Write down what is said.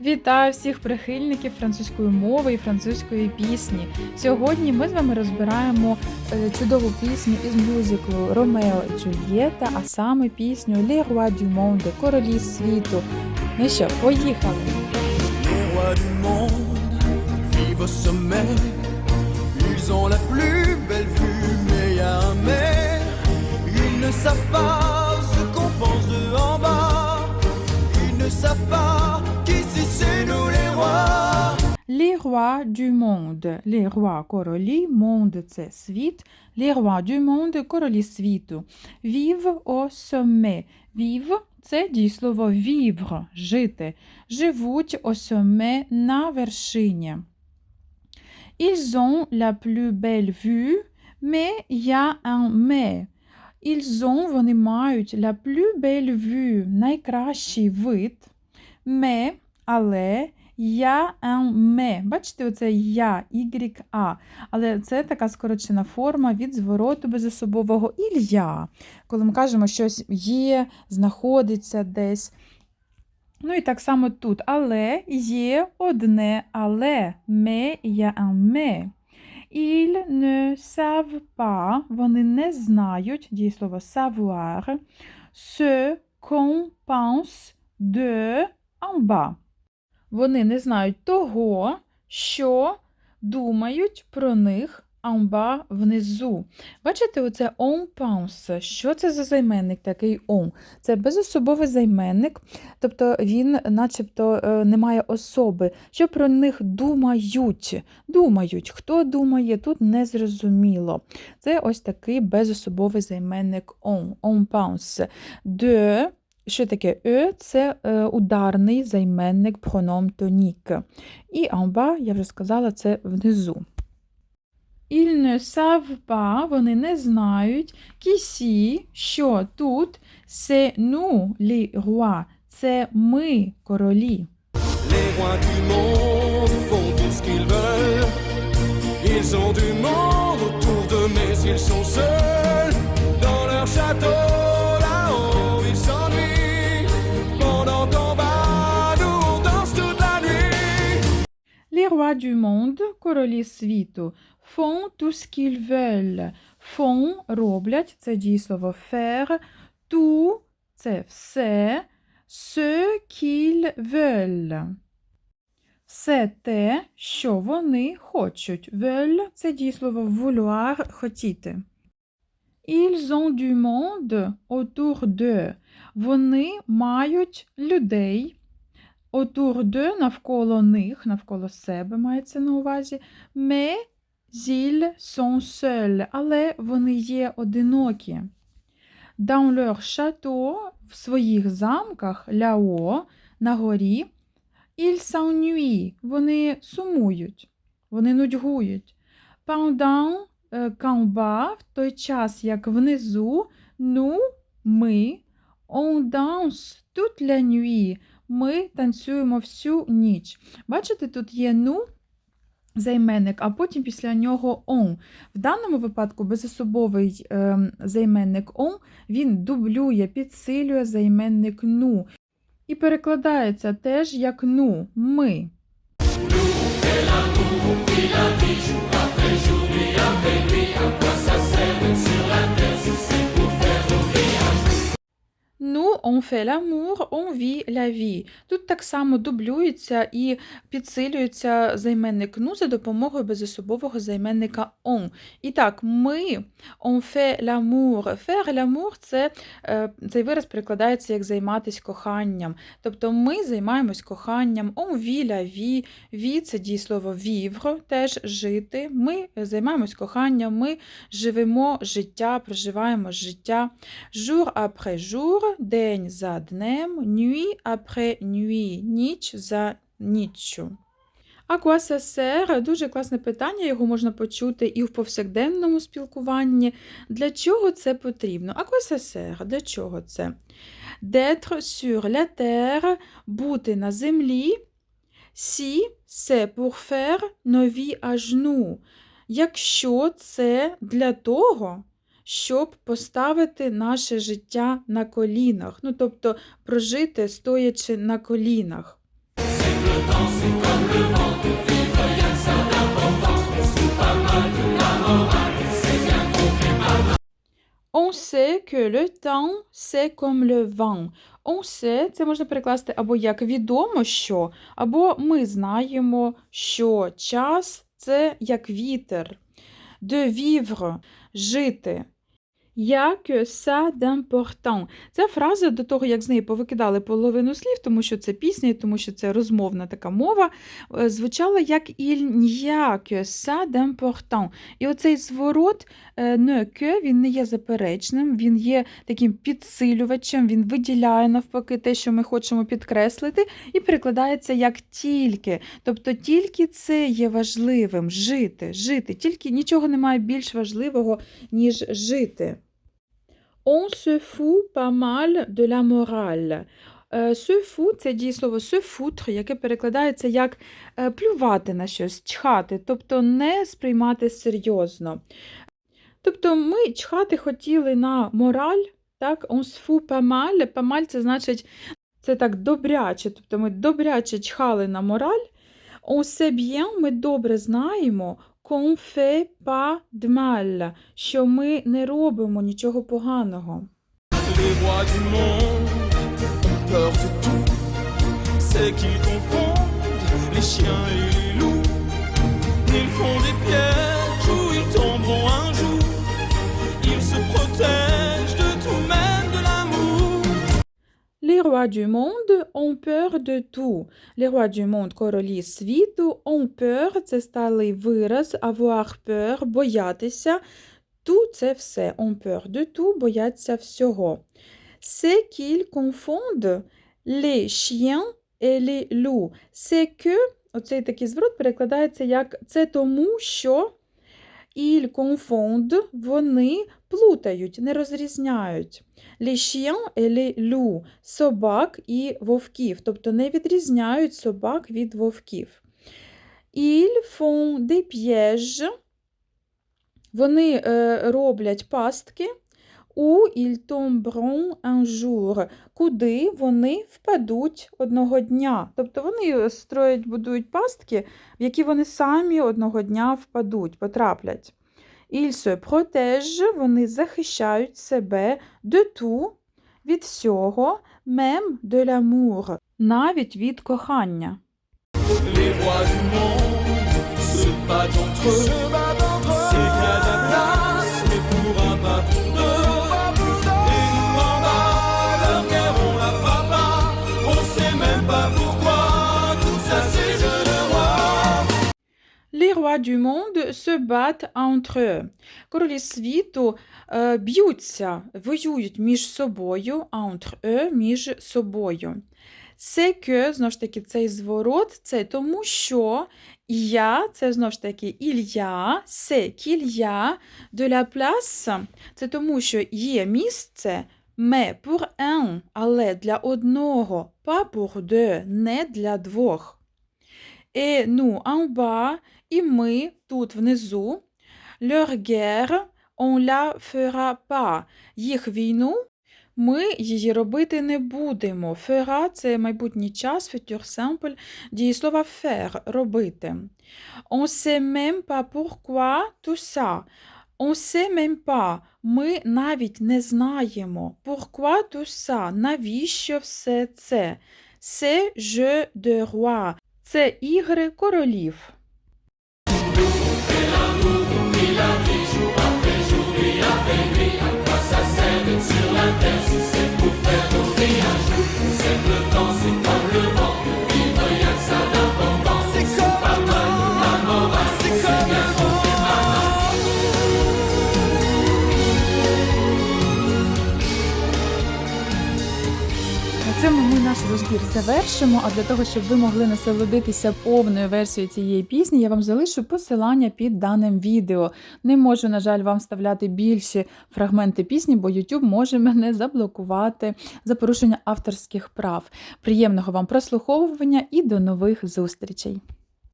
Вітаю всіх прихильників французької мови і французької пісні. Сьогодні ми з вами розбираємо е, чудову пісню із мюзиклу Ромео і Джульєта, а саме пісню Les Rois du Monde, Королі світу. Ну що, поїхали! Ils ont la plus belle vue, mais mais. Ils ne savent pas rois du monde. Les rois – королі, monde – це світ. Les rois du monde – королі світу. Vive au sommet. Vive – це дієслово vivre – жити. Живуть au sommet – на вершині. Ils ont la plus belle vue, mais il y a un mais. Ils ont, вони мають la plus belle vue – найкращий вид. Mais, але я un me. Бачите, оце я, a. Але це така скорочена форма від звороту безособового ілья. Коли ми кажемо, щось є, знаходиться десь. Ну і так само тут. Але є одне але. Me, я un. Ils ne savent pas, вони не знають, дієслово savoir, ce qu'on pense de en bas. Вони не знають того, що думають про них амба внизу. Бачите, оце on pense. Що це за займенник такий on? Це безособовий займенник, тобто він начебто е, не має особи. Що про них думають? Думають. Хто думає, тут незрозуміло. Це ось такий безособовий займенник on. On pense. De що таке е? Це е, ударний займенник проном тонік. І амба, я вже сказала, це внизу. Ne savent pas, вони не знають, що тут c'est nous, les rois, це ми, королі. Rois du monde, королі світу, font tout ce qu'ils veulent. Font – роблять, це дієслово faire. Tout – це все. Ce qu'ils veulent. Все те, що вони хочуть. Veulent – це дієслово vouloir – хотіти. Ils ont du monde autour d'eux. Вони мають людей d'eux, навколо них, навколо себе мається на увазі. Mais ils sont seuls, але вони є одинокі. Dans leur château, в своїх замках, là-haut, на горі, ils s'ennuient, вони сумують, вони нудьгують. Pendant е, bas, в той час, як внизу, nous, ми, on danse toute la nuit, ми танцюємо всю ніч. Бачите, тут є ну займенник, а потім після нього on. В даному випадку безособовий е, займенник on, він дублює, підсилює займенник ну. І перекладається теж як ну, ми. Ну, on fait l'amour, on vit la vie. Тут так само дублюється і підсилюється займенник ну за допомогою безособового займенника on. І так, ми on fait l'amour. Faire l'amour – це е, цей вираз перекладається як займатися коханням. Тобто ми займаємось коханням, on vit la vie. Vie – це дієслово vivre, теж жити. Ми займаємось коханням, ми живемо життя, проживаємо життя. Jour après jour, день за днем, nuit après nuit, ніч за ніччю. А quoi? Дуже класне питання, його можна почути і в повсякденному спілкуванні. Для чого це потрібно? А quoi? Для чого це? D'être sur la terre, бути на землі. Si c'est pour faire à genoux. Якщо це для того, щоб поставити наше життя на колінах, ну тобто прожити стоячи на колінах. On sait que le temps, c'est comme le vent. On sait, це можна перекласти або як відомо що, або ми знаємо, що час це як вітер. De vivre – жити. Я que ça. Ця фраза до того, як з неї повикидали половину слів, тому що це пісня, тому що це розмовна така мова, е, звучала як il n'y a que. І оцей зворот е, ne він не є заперечним, він є таким підсилювачем, він виділяє навпаки те, що ми хочемо підкреслити, і перекладається як тільки. Тобто тільки це є важливим жити, жити. Тільки нічого немає більш важливого, ніж жити. On se fout pas mal de la morale. Е, Se fout – це дієслово se foutre, яке перекладається як е, плювати на щось, чхати, тобто не сприймати серйозно. Тобто ми чхати хотіли на мораль, так, on se fout це значить, це так добряче, тобто ми добряче чхали на мораль. On sait ми добре знаємо, qu'on fait pas de mal, що ми не робимо нічого поганого. Les rois du monde ont peur de tout. C'est qu'ils confondent les chiens et les loups. Ils font des pièges rois du monde ont peur de tout. Les rois du monde, королі світу, ont peur – це сталий вираз, avoir peur – боятися. Tout – це все. Ont peur de tout – бояться всього. C'est qu'ils confondent les chiens et les loups. C'est que, оцей такий зворот перекладається як це тому, що ils confondent, вони плутають, не розрізняють. Les chiens et собак і вовків, тобто не відрізняють собак від вовків. Ils font des pièges, вони е, роблять пастки, où ils tomberont куди вони впадуть одного дня. Тобто вони строять, будують пастки, в які вони самі одного дня впадуть, потраплять. Ils se вони захищають себе de tout, від всього, même de l'amour, навіть від кохання. Les rois du monde se battent entre eux. Rois du monde se battent entre eux. Королі світу е, б'ються, воюють між собою, entre eux, між собою. C'est que, знову ж таки, цей зворот, це тому, що я, це знову ж таки il y a, de la place, це тому, що є місце, mais pour un, але для одного, pas pour deux, не для двох. Et nous en bas, і ми тут внизу. Leur guerre, on la fera pas. Їх війну ми її робити не будемо. Це майбутній час, futur simple, дієслова faire – робити. On même pas pourquoi tout ça. On sait même pas. Ми навіть не знаємо. Tout ça? Навіщо все це? C'est jeu de roi. Це ігри королів. alegria possa ser de silêncio, sempre наш завершимо. А для того, щоб ви могли насолодитися повною версією цієї пісні, я вам залишу посилання під даним відео. Не можу, на жаль, вам вставляти більші фрагменти пісні, бо YouTube може мене заблокувати за порушення авторських прав. Приємного вам прослуховування і до нових зустрічей!